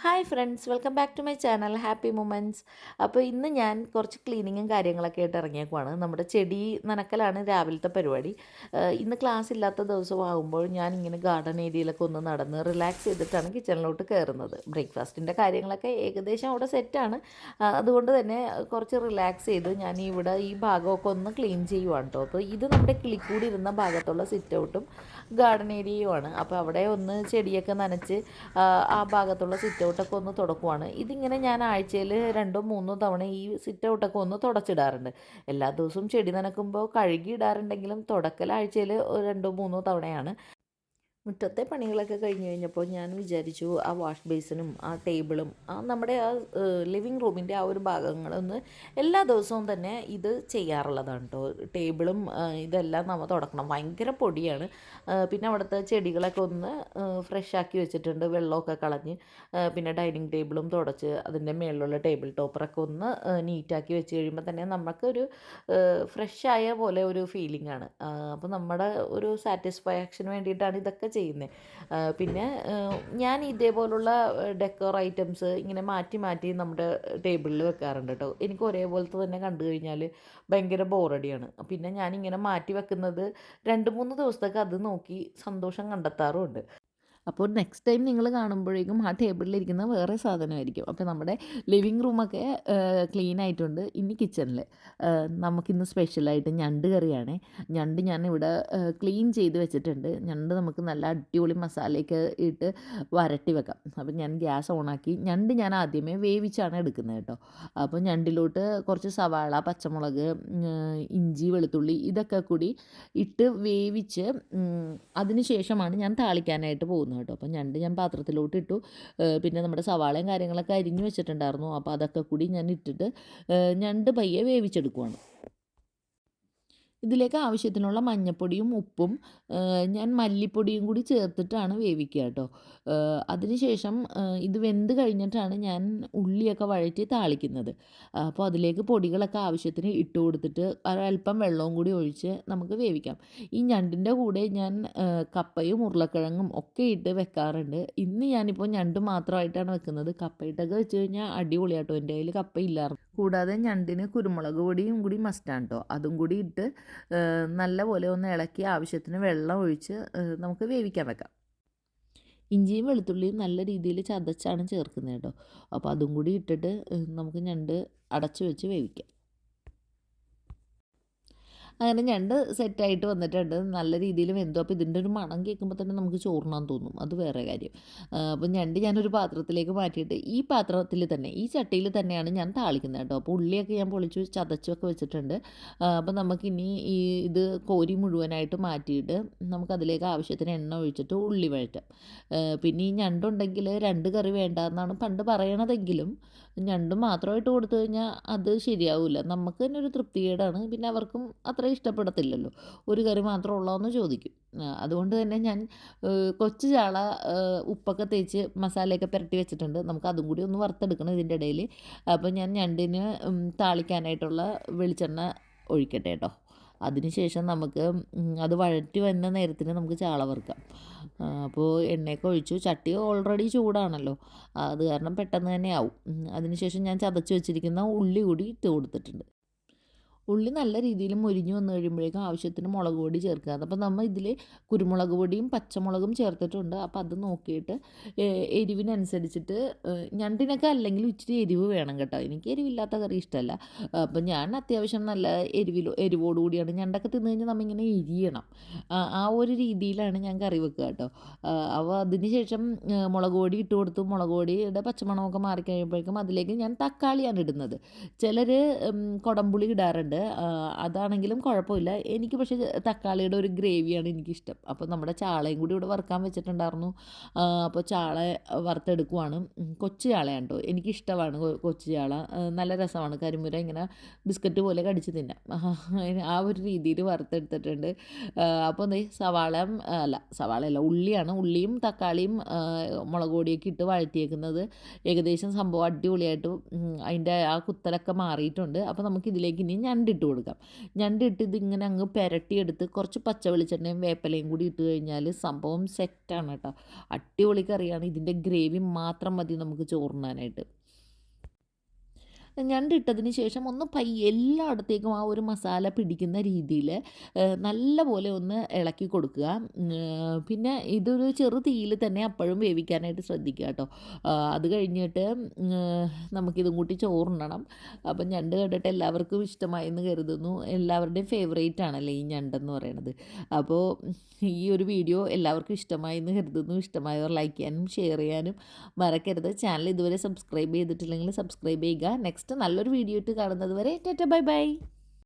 Hi friends welcome back to my channel happy moments. അപ്പോൾ ഇന്ന് ഞാൻ കുറച്ച് ക്ലീനിങ്ങും കാര്യങ്ങളൊക്കെ ആയിട്ട് ഇറങ്ങിയേക്കുവാണ്. നമ്മുടെ ചെടി നനക്കലാണ് രാവിലത്തെ പരിപാടി. ഇന്ന് ക്ലാസ് ഇല്ലാത്ത ദിവസം ആകുമ്പോൾ ഞാൻ ഇങ്ങനെ ഗാർഡൻ ഏരിയയിലൊക്കെ ഒന്ന് നടന്ന് റിലാക്സ് ചെയ്തിട്ടാണ് കിച്ചണിലോട്ട് കയറുന്നത്. ബ്രേക്ക്ഫാസ്റ്റിന്റെ കാര്യങ്ങളൊക്കെ ഏകദേശം അവിടെ സെറ്റാണ് അതുകൊണ്ട് തന്നെ കുറച്ച് റിലാക്സ് ചെയ്ത് ഞാൻ ഇവിടെ ഈ ഭാഗമൊക്കെ ഒന്ന് ക്ലീൻ ചെയ്യുവാണ് കേട്ടോ അപ്പോൾ ഇത് നമ്മുടെ കിളിക്കൂടി ഇരുന്ന ഭാഗത്തുള്ള സിറ്റ് ഔട്ടും ഗാർഡൻ ഏരിയയുമാണ് അപ്പോൾ അവിടെ ഒന്ന് ചെടിയൊക്കെ നനച്ച് ആ, ഭാഗത്തുള്ള സിറ്റ് ഔട്ടൊക്കെ ഒന്ന് തുടക്കുവാണ്. ഇതിങ്ങനെ ഞാൻ ആഴ്ചയിൽ രണ്ടോ മൂന്നോ തവണ ഈ സിറ്റ് ഔട്ടൊക്കെ ഒന്ന് തുടച്ചിടാറുണ്ട്. എല്ലാ ദിവസവും ചെടി നനക്കുമ്പോൾ കഴുകി ഇടാറുണ്ടെങ്കിലും തുടക്കൽ ആഴ്ചയിൽ രണ്ടോ മൂന്നോ തവണയാണ്. മുറ്റത്തെ പണികളൊക്കെ കഴിഞ്ഞ് കഴിഞ്ഞപ്പോൾ ഞാൻ വിചാരിച്ചു ആ വാഷ് ബേസിനും ആ ടേബിളും ആ നമ്മുടെ ആ ലിവിങ് റൂമിന്റെ ആ ഒരു ഭാഗങ്ങളൊന്ന് എല്ലാ ദിവസവും തന്നെ ഇത് ചെയ്യാറുള്ളതാണ് കേട്ടോ ടേബിളും ഇതെല്ലാം നമ്മൾ തുടക്കണം. ഭയങ്കര പൊടിയാണ്. പിന്നെ അവിടുത്തെ ചെടികളൊക്കെ ഒന്ന് ഫ്രഷ് ആക്കി വെച്ചിട്ടുണ്ട്. വെള്ളമൊക്കെ കളഞ്ഞ് പിന്നെ ഡൈനിങ് ടേബിളും തുടച്ച് അതിന്റെ മേളിലുള്ള ടേബിൾ ടോപ്പറൊക്കെ ഒന്ന് നീറ്റാക്കി വെച്ച് കഴിയുമ്പോൾ തന്നെ നമുക്കൊരു ഫ്രഷ് ആയ പോലെ ഒരു ഫീലിംഗ് ആണ്. അപ്പോൾ നമ്മുടെ ഒരു സാറ്റിസ്ഫാക്ഷന് വേണ്ടിയിട്ടാണ് ഇതൊക്കെ ചെയ്യുന്നത് പിന്നെ ഞാൻ ഇതേപോലുള്ള ഡെക്കോർ ഐറ്റംസ് ഇങ്ങനെ മാറ്റി മാറ്റി നമ്മുടെ ടേബിളിൽ വെക്കാറുണ്ട് കേട്ടോ. എനിക്ക് ഒരേപോലത്തെ തന്നെ കണ്ടു കഴിഞ്ഞാൽ ഭയങ്കര ബോറടിയാണ്. പിന്നെ ഞാനിങ്ങനെ മാറ്റി വെക്കുന്നത് രണ്ട് മൂന്ന് ദിവസത്തേക്ക് അത് നോക്കി സന്തോഷം കണ്ടെത്താറുമുണ്ട് അപ്പോൾ നെക്സ്റ്റ് ടൈം നിങ്ങൾ കാണുമ്പോഴേക്കും ആ ടേബിളിലിരിക്കുന്ന വേറെ സാധനമായിരിക്കും. അപ്പോൾ നമ്മുടെ ലിവിങ് റൂമൊക്കെ ക്ലീൻ ആയിട്ടുണ്ട് ഇനി കിച്ചണിൽ നമുക്കിന്ന് സ്പെഷ്യലായിട്ട് ഞണ്ട് കറിയാണ്. ഞണ്ട് ഞാൻ ഇവിടെ ക്ലീൻ ചെയ്ത് വെച്ചിട്ടുണ്ട്. ഞണ്ട് നമുക്ക് നല്ല അടിപൊളി മസാലയൊക്കെ ഇട്ട് വരട്ടി വെക്കാം. അപ്പോൾ ഞാൻ ഗ്യാസ് ഓണാക്കി ഞണ്ട് ഞാൻ ആദ്യമേ വേവിച്ചാണ് എടുക്കുന്നത് കേട്ടോ. അപ്പോൾ ഞണ്ടിലോട്ട് കുറച്ച് സവാള പച്ചമുളക് ഇഞ്ചി വെളുത്തുള്ളി ഇതൊക്കെ കൂടി ഇട്ട് വേവിച്ച് അതിന് ശേഷമാണ് ഞാൻ താളിക്കാനായിട്ട് പോകുന്നത്. കേട്ടോ. അപ്പം ഞണ്ട് ഞാൻ പാത്രത്തിലോട്ട് ഇട്ടു. പിന്നെ നമ്മുടെ സവാളയും കാര്യങ്ങളൊക്കെ അരിഞ്ഞു വെച്ചിട്ടുണ്ടായിരുന്നു. അപ്പോൾ അതൊക്കെ കൂടി ഞാൻ ഇട്ടിട്ട് ഞണ്ട് പയ്യെ വേവിച്ചെടുക്കുവാണ്. ഇതിലേക്ക് ആവശ്യത്തിനുള്ള മഞ്ഞപ്പൊടിയും ഉപ്പും ഞാൻ മല്ലിപ്പൊടിയും കൂടി ചേർത്തിട്ടാണ് വേവിക്കുക കേട്ടോ. അതിനുശേഷം ഇത് വെന്ത് കഴിഞ്ഞിട്ടാണ് ഞാൻ ഉള്ളിയൊക്കെ വഴറ്റി താളിക്കുന്നത്. അപ്പോൾ അതിലേക്ക് പൊടികളൊക്കെ ആവശ്യത്തിന് ഇട്ട് കൊടുത്തിട്ട് ഒരല്പം വെള്ളവും കൂടി ഒഴിച്ച് നമുക്ക് വേവിക്കാം. ഈ ഞണ്ടിന്റെ കൂടെ ഞാൻ കപ്പയും ഉരുളക്കിഴങ്ങും ഒക്കെ ഇട്ട് വെക്കാറുണ്ട്. ഇന്ന് ഞാനിപ്പോൾ ഞണ്ട് മാത്രമായിട്ടാണ് വെക്കുന്നത്. കപ്പയിട്ടൊക്കെ വെച്ച് കഴിഞ്ഞാൽ അടിപൊളിയാട്ടോ. എന്റെ കയ്യിൽ കപ്പയില്ലായിരുന്നു. കൂടാതെ ഞണ്ടിന് കുരുമുളക് പൊടിയും കൂടി മസ്റ്റാണ് കേട്ടോ അതും കൂടി ഇട്ട് നല്ലപോലെ ഒന്ന് ഇളക്കി ആവശ്യത്തിന് വെള്ളം ഒഴിച്ച് നമുക്ക് വേവിക്കാൻ വെക്കാം. ഇഞ്ചിയും വെളുത്തുള്ളിയും നല്ല രീതിയിൽ ചതച്ചാണ് ചേർക്കുന്നത് കേട്ടോ അപ്പോൾ അതും കൂടി ഇട്ടിട്ട് നമുക്ക് ഞണ്ട് അടച്ചു വെച്ച് വേവിക്കാം. അങ്ങനെ ഞണ്ട് സെറ്റായിട്ട് വന്നിട്ടുണ്ട്. നല്ല രീതിയിൽ വെന്തു. അപ്പോൾ ഇതിന്റെ ഒരു മണം കേൾക്കുമ്പോൾ തന്നെ നമുക്ക് ചോറിനാൻ തോന്നും. അത് വേറെ കാര്യം. അപ്പോൾ ഞണ്ട് ഞാനൊരു പാത്രത്തിലേക്ക് മാറ്റിയിട്ട് ഈ പാത്രത്തിൽ തന്നെ ഈ ചട്ടിയിൽ തന്നെയാണ് ഞാൻ താളിക്കുന്നത് കേട്ടോ. അപ്പോൾ ഉള്ളിയൊക്കെ ഞാൻ പൊളിച്ചു ചതച്ചൊക്കെ വെച്ചിട്ടുണ്ട്. അപ്പോൾ നമുക്കിനി ഈ ഇത് കോരി മുഴുവനായിട്ട് മാറ്റിയിട്ട് നമുക്കതിലേക്ക് ആവശ്യത്തിന് എണ്ണ ഒഴിച്ചിട്ട് ഉള്ളി വഴറ്റാം. പിന്നെ ഈ ഞണ്ടുണ്ടെങ്കിൽ രണ്ട് കറി വേണ്ട എന്നാണ് പണ്ട് പറയണതെങ്കിലും ഞണ്ട് മാത്രമായിട്ട് കൊടുത്തു കഴിഞ്ഞാൽ അത് ശരിയാവില്ല. നമുക്ക് തന്നെ ഒരു തൃപ്തികേടാണ്. പിന്നെ അവർക്കും അത്ര ഇഷ്ടപ്പെടത്തില്ലല്ലോ. ഒരു കറി മാത്രം ഉള്ളതെന്ന് ചോദിക്കും. അതുകൊണ്ട് തന്നെ ഞാൻ കൊച്ചു ചാള ഉപ്പൊക്കെ തേച്ച് മസാലയൊക്കെ പുരട്ടി വെച്ചിട്ടുണ്ട്. നമുക്ക് അതും കൂടി ഒന്ന് വറുത്തെടുക്കണം ഇതിന്റെ ഇടയിൽ. അപ്പോൾ ഞാൻ ഞണ്ടിന് താളിക്കാനായിട്ടുള്ള വെളിച്ചെണ്ണ ഒഴിക്കട്ടെ കേട്ടോ അതിനുശേഷം നമുക്ക് അത് വഴറ്റി വന്ന നേരത്തിന് നമുക്ക് ചാള വറുക്കാം. അപ്പോൾ എണ്ണയൊക്കെ ഒഴിച്ചു. ചട്ടി ഓൾറെഡി ചൂടാണല്ലോ. അത് കാരണം പെട്ടെന്ന് തന്നെ ആവും. അതിനുശേഷം ഞാൻ ചതച്ച് വെച്ചിരിക്കുന്ന ഉള്ളി കൂടി ഇട്ട് കൊടുത്തിട്ടുണ്ട്. ഉള്ളി നല്ല രീതിയിൽ മുരിഞ്ഞു വന്നു കഴിയുമ്പോഴേക്കും ആവശ്യത്തിന് മുളക് പൊടി ചേർക്കുക. അപ്പോൾ നമ്മൾ ഇതിൽ കുരുമുളക് പൊടിയും പച്ചമുളകും ചേർത്തിട്ടുണ്ട്. അപ്പോൾ അത് നോക്കിയിട്ട് എരിവിനനുസരിച്ചിട്ട് ഞണ്ടിനൊക്കെ അല്ലെങ്കിൽ ഇച്ചിരി എരിവ് വേണം കേട്ടോ. എനിക്ക് എരിവില്ലാത്ത കറി ഇഷ്ടമല്ല അപ്പോൾ ഞാൻ അത്യാവശ്യം നല്ല എരിവിൽ എരിവോടുകൂടിയാണ് ഞണ്ടൊക്കെ തിന്നു കഴിഞ്ഞാൽ നമ്മിങ്ങനെ എരിയണം. ആ ഒരു രീതിയിലാണ് ഞാൻ കറി വെക്കുക കേട്ടോ. അപ്പോൾ അതിന് ശേഷം മുളക് പൊടി ഇട്ട് കൊടുത്തു മുളക് പൊടിയുടെ പച്ചമണമൊക്കെ മാറിക്കഴിയുമ്പോഴേക്കും അതിലേക്ക് ഞാൻ തക്കാളിയാണ് ഇടുന്നത്. ചിലർ കുടംപുളി ഇടാറുണ്ട്. അതാണെങ്കിലും കുഴപ്പമില്ല. എനിക്ക് പക്ഷേ തക്കാളിയുടെ ഒരു ഗ്രേവിയാണ് എനിക്കിഷ്ടം. അപ്പോൾ നമ്മുടെ ചാളയും കൂടി ഇവിടെ വറുക്കാൻ വെച്ചിട്ടുണ്ടായിരുന്നു. അപ്പോൾ ചാള വറുത്തെടുക്കുവാണ്. കൊച്ചു ചാളയാണ് കേട്ടോ. എനിക്കിഷ്ടമാണ് കൊച്ചു ചാള. നല്ല രസമാണ്. കരിമുര ഇങ്ങനെ ബിസ്ക്കറ്റ് പോലെ കടിച്ച് തിന്നാം ആ ഒരു രീതിയിൽ വറുത്തെടുത്തിട്ടുണ്ട്. അപ്പോൾ ദേ സവാള അല്ല സവാളയല്ല ഉള്ളിയാണ്. ഉള്ളിയും തക്കാളിയും മുളക് പൊടിയൊക്കെ ഇട്ട് വഴറ്റിയേക്കുന്നത്. ഏകദേശം സംഭവം അടിപൊളിയായിട്ട് അതിന്റെ ആ കുത്തലൊക്കെ മാറിയിട്ടുണ്ട്. അപ്പോൾ നമുക്ക് ഇതിലേക്ക് ഇനി ഞണ്ട് ഞണ്ടിട്ട് കൊടുക്കാം. ഞണ്ടിട്ട് ഇതിങ്ങനെ അങ്ങ് പുരട്ടിയെടുത്ത് കുറച്ച് പച്ച വെളിച്ചെണ്ണയും വേപ്പലയും കൂടി ഇട്ട് കഴിഞ്ഞാൽ സംഭവം സെറ്റാണ് കേട്ടോ. അടിപൊളി കറിയാണ്. ഇതിന്റെ ഗ്രേവി മാത്രം മതി നമുക്ക് ചോറുണ്ണാനായിട്ട്. ഞണ്ടിട്ടതിന് ശേഷം ഒന്ന് പയ്യെ എല്ലായിടത്തേക്കും ആ ഒരു മസാല പിടിക്കുന്ന രീതിയിൽ നല്ലപോലെ ഒന്ന് ഇളക്കി കൊടുക്കുക. പിന്നെ ഇതൊരു ചെറു തീയിൽ തന്നെ അപ്പോഴും വേവിക്കാനായിട്ട് ശ്രദ്ധിക്കുക കേട്ടോ. അത് കഴിഞ്ഞിട്ട് നമുക്കിതും കൂട്ടി ചോറുണ്ണണം അപ്പം ഞണ്ട് കണ്ടിട്ട് എല്ലാവർക്കും ഇഷ്ടമായി എന്ന് കരുതുന്നു. എല്ലാവരുടെയും ഫേവറേറ്റ് ആണല്ലേ ഈ ഞണ്ടെന്ന് പറയുന്നത് അപ്പോൾ ഈ ഒരു വീഡിയോ എല്ലാവർക്കും ഇഷ്ടമായി എന്ന് കരുതുന്നു. ഇഷ്ടമായവർ ലൈക്ക് ചെയ്യാനും ഷെയർ ചെയ്യാനും മറക്കരുത്. ചാനൽ ഇതുവരെ സബ്സ്ക്രൈബ് ചെയ്തിട്ടില്ലെങ്കിൽ സബ്സ്ക്രൈബ് ചെയ്യുക. നെക്സ്റ്റ് നല്ലൊരു വീഡിയോ ഇട്ട് കാണുന്നത് വരെ ടാറ്റ ബൈ ബൈ.